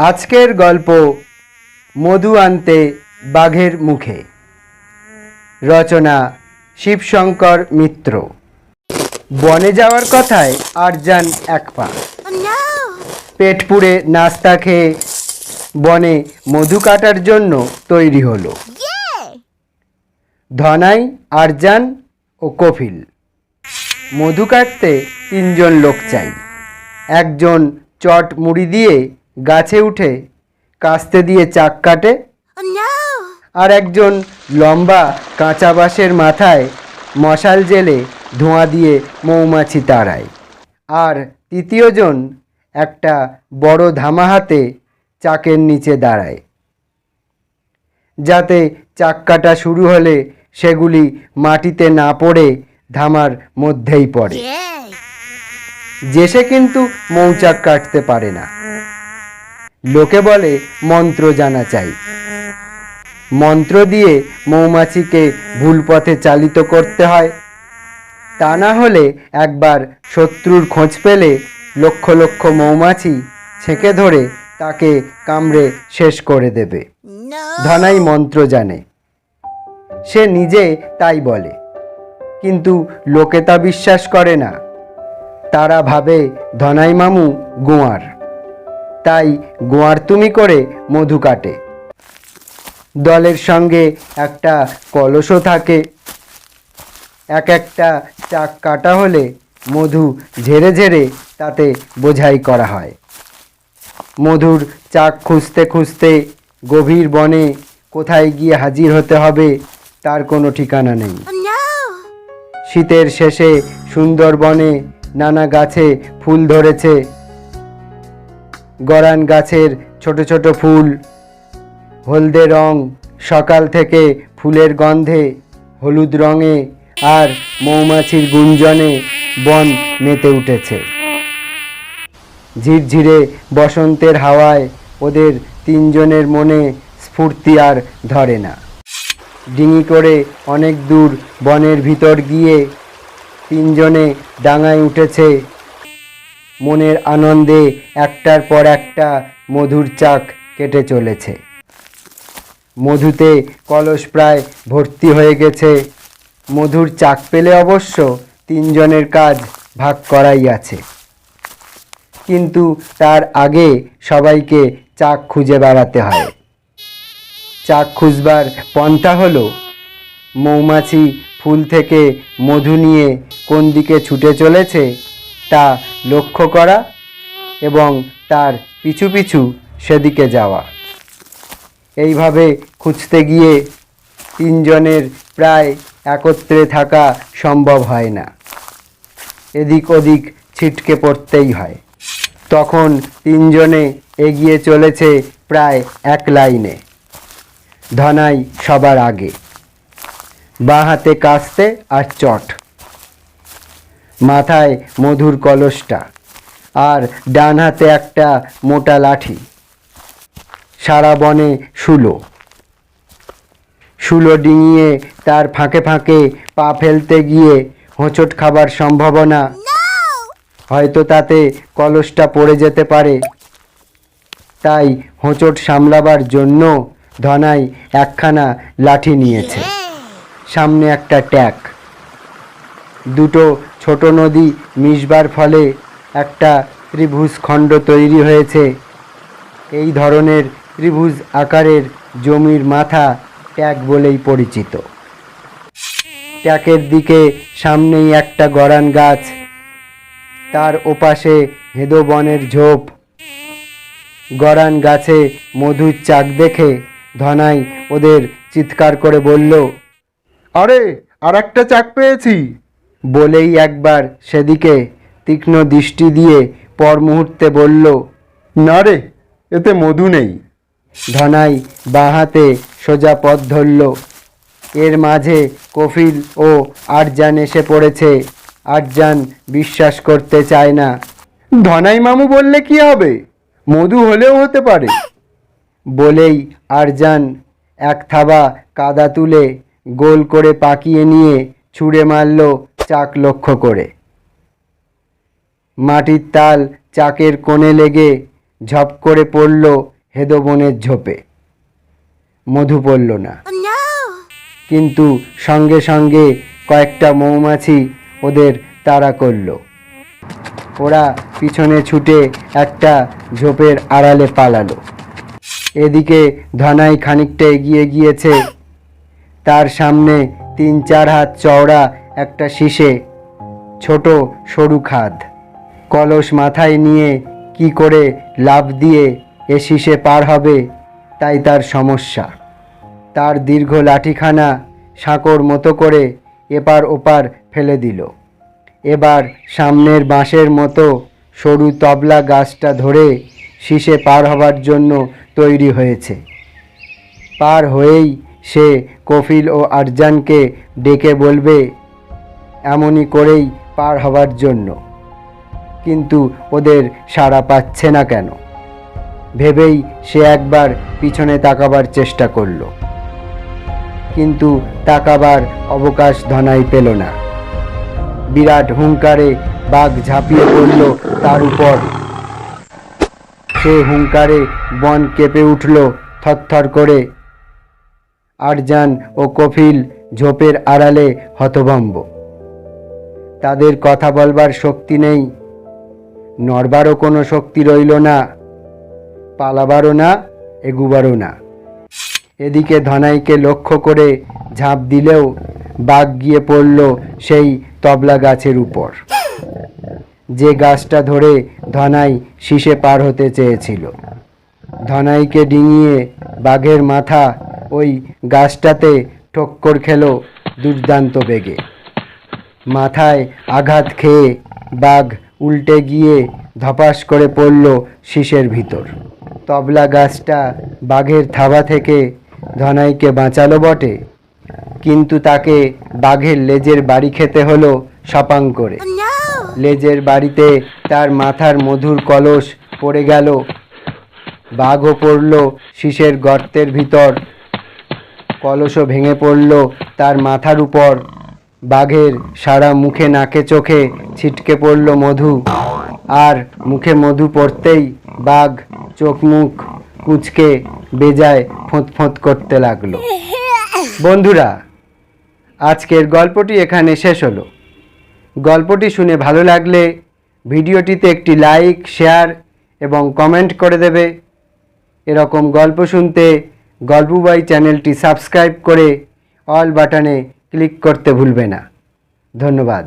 আজকের গল্প মধু আনতে বাঘের মুখে। রচনা শিবশঙ্কর মিত্র। বনে যাওয়ার কথায় আরজান এক পা। Oh পেট পুড়ে নাস্তা খেয়ে বনে মধু কাটার জন্য তৈরি হলো! ধনাই আরজান ও কফিল মধু কাটতে তিনজন লোক চাই। একজন চট মুড়ি দিয়ে গাছে উঠে কাস্তে দিয়ে চাক কাটে। Oh আর একজন লম্বা কাঁচা বাঁশের মাথায় মশাল জেলে ধোঁয়া দিয়ে মৌমাছি তাড়ায়। আর তৃতীয়জন একটা বড় ধামা হাতে চাকের নিচে দাঁড়ায়। যাতে চাক কাটা শুরু হলে সেগুলি মাটিতে না পড়ে ধামার মধ্যেই পড়ে! যে সে কিন্তু মৌচাক কাটতে পারে না। লোকে বলে মন্ত্র জানা চাই। মন্ত্র দিয়ে মৌমাছিকে ভুল পথে চালিত করতে হয়। তা না হলে একবার শত্রুর খোঁজ পেলে লক্ষ লক্ষ মৌমাছি ছেঁকে ধরে তাকে কামড়ে শেষ করে দেবে! ধনাই মন্ত্র জানে। সে নিজে তাই বলে। কিন্তু লোকে তা বিশ্বাস করে না। তারা ভাবে ধনাই মামু গোয়ার। তাই গোয়ার তুমি করে মধু কাটে। দলের সঙ্গে একটা কলসও থাকে। এক একটা চাক কাটা হলে মধু ঝেড়ে ঝেড়ে তাতে বোঝাই করা হয়। মধুর চাক খুঁজতে খুঁজতে গভীর বনে কোথায় গিয়ে হাজির হতে হবে তার কোনো ঠিকানা নেই। শীতের শেষে সুন্দরবনে নানা গাছে ফুল ধরেছে। গরান গাছের ছোট ছোট ফুল। হলদে রং, সকাল থেকে ফুলের গন্ধে, হলুদ রঙে আর মৌমাছির গুঞ্জনে বন মেতে উঠেছে। ঝিরঝিরে বসন্তের হাওয়ায় ওদের তিনজনের মনে স্ফূর্তি আর ধরে না। ডিঙি করে অনেক দূর বনের ভিতর গিয়ে তিনজনে ডাঙায় উঠেছে মনের আনন্দে একটার পর একটা মধুর চাক কেটে চলেছে। মধুতে কলস প্রায় ভর্তি হয়ে গেছে। মধুর চাক পেলে অবশ্য তিনজনের কাজ ভাগ করাই আছে। কিন্তু তার আগে সবাইকে চাক খুঁজে বেড়াতে হয়। চাক খুঁজবার পন্থা হলো, মৌমাছি ফুল থেকে মধু নিয়ে কোন দিকে ছুটে চলেছে তা লক্ষ্য করা এবং তার পিছু পিছু সেদিকে যাওয়া। এইভাবে খুঁজতে গিয়ে তিনজনের প্রায় একত্রে থাকা সম্ভব হয় না। এদিক ওদিক ছিটকে পড়তেই হয়। তখন তিনজনে এগিয়ে চলেছে প্রায় এক লাইনে। ধনাই সবার আগে। বাঁ হাতে কাস্তে আর চট। মাথায় মধুর কলসটা আর ডান হাতে একটা মোটা লাঠি। সারা বনে শুলো। শুলো ডিঙিয়ে তার ফাঁকে ফাঁকে পা ফেলতে গিয়ে হোঁচট খাবার সম্ভাবনা। হয়তো তাতে কলসটা পড়ে যেতে পারে। তাই হোঁচট সামলাবার জন্য ধনাই একখানা লাঠি নিয়েছে। সামনে একটা ট্যাক। দুটো ছোট নদী মিশবার ফলে একটা ত্রিভুজ খণ্ড তৈরি হয়েছে। এই ধরনের ত্রিভুজ আকারের জমির মাথা ট্যাক বলেই পরিচিত। ট্যাকের দিকে সামনেই একটা গরান গাছ। তার ওপাশে হেদো বনের ঝোপ। গরান গাছে মধুর চাক দেখে ধনাই ওদের চিৎকার করে বলল, আরে আর একটা চাক পেয়েছি। বলেই একবার সেদিকে তীক্ষ্ণ দৃষ্টি দিয়ে পর মুহূর্তে বলল না রে এতে মধু নেই। ধনাই বাঁ হাতে সোজা পথ ধরল। এর মাঝে কফিল ও আরজান এসে পড়েছে। আরজান বিশ্বাস করতে চায় না। ধনাই মামু বললে কি হবে? মধু হলেও হতে পারে। বলেই আরজান এক থাবা কাদা তুলে গোল করে পাকিয়ে নিয়ে ছুঁড়ে মারল চাক লক্ষ্য করে। মাটির তাল চাকের কোণে লেগে ঝপ করে পড়ল হেদবনের ঝোপে। মধু পড়ল না। কিন্তু সঙ্গে সঙ্গে কয়েকটা মৌমাছি ওদের তাড়া করল। ওরা পিছনে ছুটে একটা ঝোপের আড়ালে পালালো। এদিকে ধনাই খানিকটা এগিয়ে গিয়েছে। তার সামনে তিন চার হাত চওড়া একটা শীষে, ছোট সরু খাদ। কলস মাথায় নিয়ে কি করে লাভ দিয়ে এ শীষে পার হবে, তাই তার সমস্যা। তার দীর্ঘ লাঠিখানা সাঁকোর মতো করে এপার ওপার ফেলে দিল। এবার সামনের বাঁশের মতো সরু তবলা গাছটা ধরে শীষে পার হবার জন্য তৈরি হয়েছে। পার হয়েই সে কফিল ও আরজানকে ডেকে বলবে এমনই করেই পার হবার জন্য। কিন্তু ওদের সাড়া পাচ্ছে না কেন? ভেবেই সে একবার পিছনে তাকাবার চেষ্টা করল। কিন্তু তাকাবার অবকাশ ধনাই পেল না। বিরাট হুঙ্কারে বাঘ ঝাঁপিয়ে পড়ল তার উপর। সে হুঙ্কারে বন কেঁপে উঠল থরথর করে। আরজান ও কফিল ঝোপের আড়ালে হতভম্ব। তাদের কথা বলবার শক্তি নেই। নড়বারও কোনো শক্তি রইল না, পালাবারও না, এগুবারও না। এদিকে ধনাইকে লক্ষ্য করে ঝাঁপ দিলেও বাঘ গিয়ে পড়ল সেই তবলা গাছের উপর। যে গাছটা ধরে ধনাই শীষে পার হতে চেয়েছিল। ধনাইকে ডিঙিয়ে বাঘের মাথা ওই গাছটাতে ঠক্কর খেলো দুর্দান্ত বেগে। মাথায় আঘাত খেয়ে বাঘ উল্টে গিয়ে ধপাস করে পড়ল শীষের ভিতর। তবলা গাছটা বাঘের থাবা থেকে ধনাইকে বাঁচালো বটে। কিন্তু তাকে বাঘের লেজের বাড়ি খেতে হলো সপাং করে। Oh লেজের বাড়িতে তার মাথার মধুর কলস পড়ে গেল। বাঘও পড়ল শীষের গর্তের ভিতর। কলসও ভেঙে পড়ল তার মাথার উপর। বাঘের সারা মুখে, নাকে, চোখে ছিটকে পড়ল মধু। আর মুখে মধু পড়তেই বাঘ চোখ মুখ কুচকে বেজায় ফোঁত ফোঁত করতে লাগল। বন্ধুরা, আজকের গল্পটি এখানে শেষ হলো। গল্পটি শুনে ভালো লাগলে ভিডিওটিতে একটি লাইক, শেয়ার এবং কমেন্ট করে দেবে। এরকম গল্প শুনতে গল্পবাই চ্যানেলটি সাবস্ক্রাইব করে অল বাটনে ক্লিক করতে ভুলবে না। ধন্যবাদ।